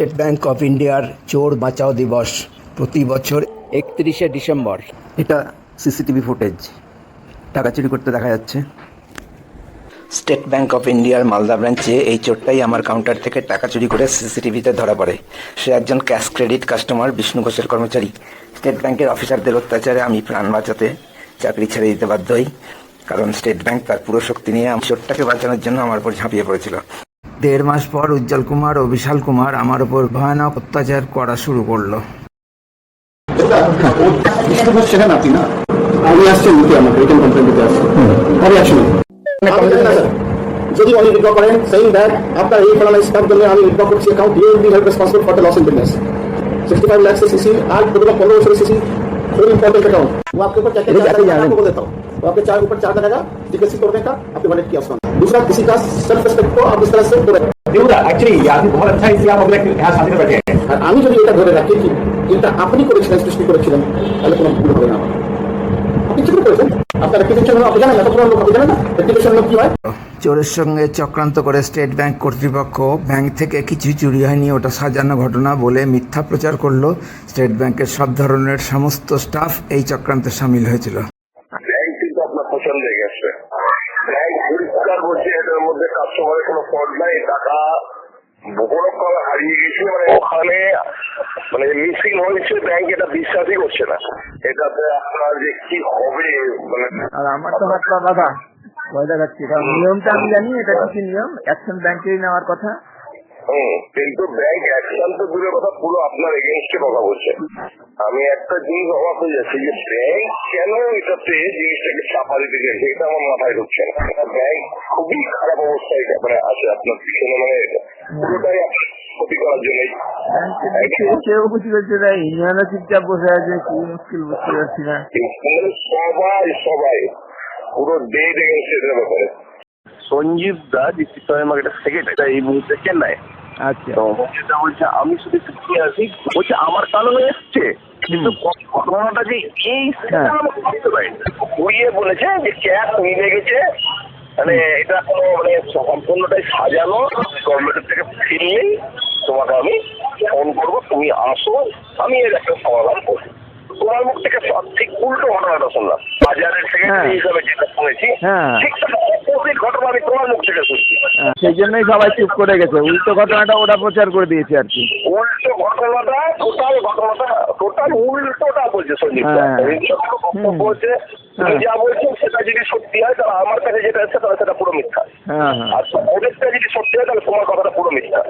State bank of ইন্ডিয়ার চোর বাঁচাও দিবস প্রতি বছর একত্রিশে ডিসেম্বর। এটা সিসিটিভি ফুটেজ। টাকা চুরি করতে দেখা যাচ্ছে। স্টেট ব্যাংক অফ ইন্ডিয়ার মালদা ব্রাঞ্চে এই চোরটাই আমার কাউন্টার থেকে টাকা চুরি করে সিসিটিভিতে ধরা পড়ে। সে একজন ক্যাশ ক্রেডিট কাস্টমার বিষ্ণু ঘোষের কর্মচারী। স্টেট ব্যাংকের অফিসারদের অত্যাচারে আমি প্রাণ বাঁচাতে চাকরি ছেড়ে দিতে বাধ্য হই। কারণ স্টেট ব্যাংক তার পুরো শক্তি নিয়ে চোরটাকে বাঁচানোর জন্য আমার উপর ঝাঁপিয়ে পড়েছিল। দেড় মাস পর উজ্জ্বল কুমার ও বিশাল কুমার আমার উপর ভয়ানক অত্যাচার করা শুরু করল। যদি আমি উইথড্র করেন সেইং দ্যাট এই ফাইনালাইজ জন্য আমি করছি account help responsible for the loss CC আর পনেরো বছরের CC CC full important account वो आपके ऊपर क्या क्या नहीं, चार्ज जाते लगेगा, जा रहे आपको बोल देता हूँ वो आपके चार्ज ऊपर चार्ज लगेगा टिकट तोड़ने का आपके वॉलेट की आसमान दूसरा किसी का सेल्फ रेस्पेक्ट को आप इस तरह से तोड़े देवदा एक्चुअली ये आदमी बहुत अच्छा है इसलिए आप अपने यहाँ शादी में बैठे हैं আর আমি যদি এটা ধরে রাখি কি এটা আপনি করেছিলেন সৃষ্টি করেছিলেন তাহলে কোনো ভুল হবে না আমার। আপনি ঠিক করেছেন আপনার রেপুটেশন আপনি জানেন না তখন লোক আপনি জানেন না রেপুটেশন কি হয় চোরের সঙ্গে চক্রান্ত করে স্টেট ব্যাংক কর্তৃপক্ষ ব্যাংক থেকে কিছু চুরি হয়নি ওটা সাজানো ঘটনা বলে মিথ্যা প্রচার করল। স্টেট ব্যাংকের সব ধরনের সমস্ত স্টাফ এই চক্রান্তে সামিল হয়েছিল। ব্যাংক কিন্তু আপনার পছন্দ হয়ে গেছে। ব্যাংক পরিষ্কার বলছে এটার মধ্যে কাস্টমারের কোনো ফল্ট নাই টাকা বড় হারিয়ে গেছে মানে ওখানে মানে মিসিং হয়েছে ব্যাংক এটা বিশ্বাসই করছে না। এটাতে আপনার যে কি হবে মানে আর আমার তো বাঁধা। ভয় দেখাচ্ছি কারণ নিয়মটা আমি জানি এটা কিছু নিয়ম? অ্যাকশন ব্যাংকেই নেওয়ার কথা? কিন্তু ব্যাংক অ্যাকশন তো দূরের কথা পুরো আপনার এগেনস্টে কথা বলছে। আমি একটা জিনিস অবাক হয়ে যাচ্ছি যে ব্যাংক কেন এটাতে জিনিসটাকে চাপা দিতে চাইছে এটা আমার মাথায় ঢুকছে না। ব্যাংক খুবই খারাপ অবস্থায় মানে আছে আপনার পিছনে মানে পুরোটাই আপনার ক্ষতি করার জন্য কেউ কিছু করছে না ইউনিয়নও চুপচাপ বসে আছে কি মুশকিল বুঝতে পারছি না। সবাই সবাই। পুরো ডেট এগেনস্ট এটার ব্যাপারে। সঞ্জীব দা ডিস্ট্রিক্ট মার্কেটের সেক্রেটারি এই মুহূর্তে চেন্নাই। আচ্ছা। তো বলছে আমি শুধু কি আছি বলছে আমার কারণে এসছে কিন্তু ঘটনাটা যে এই সেটা হ্যাঁ। আমি বুঝতে পারি ঘুরিয়ে বলেছে যে ক্যাশ মিলে গেছে মানে এটা কোনো মানে সম্পূর্ণটাই সাজানো গভর্নমেন্টের থেকে ফিরলেই তোমাকে আমি ফোন করব তুমি আসো আমি এর একটা সমাধান করব। তোমার মুখ থেকে ঠিক উল্টো ঘটনাটা শুনলাম। বাজারের সেক্রেটারি হ্যাঁ। হিসাবে যেটা শুনেছি হ্যাঁ। ঠিক ঘটনা আমি তোমার মুখ থেকে শুনছি। হ্যাঁ, সেই জন্যই সবাই চুপ করে গেছে। উল্টো ঘটনাটা ওরা প্রচার করে দিয়েছে আর কি। উল্টো ঘটনাটা টোটাল ঘটনাটা টোটাল উল্টোটা বলছে সঞ্জীব বক্তব্য হচ্ছে তুমি। যা বলছেন সেটা যদি সত্যি হয় তাহলে আমার কাছে যেটা আছে তাহলে সেটা পুরো মিথ্যা। আর ওদেরটা যদি সত্যি হয় তাহলে তোমার কথাটা পুরো মিথ্যা।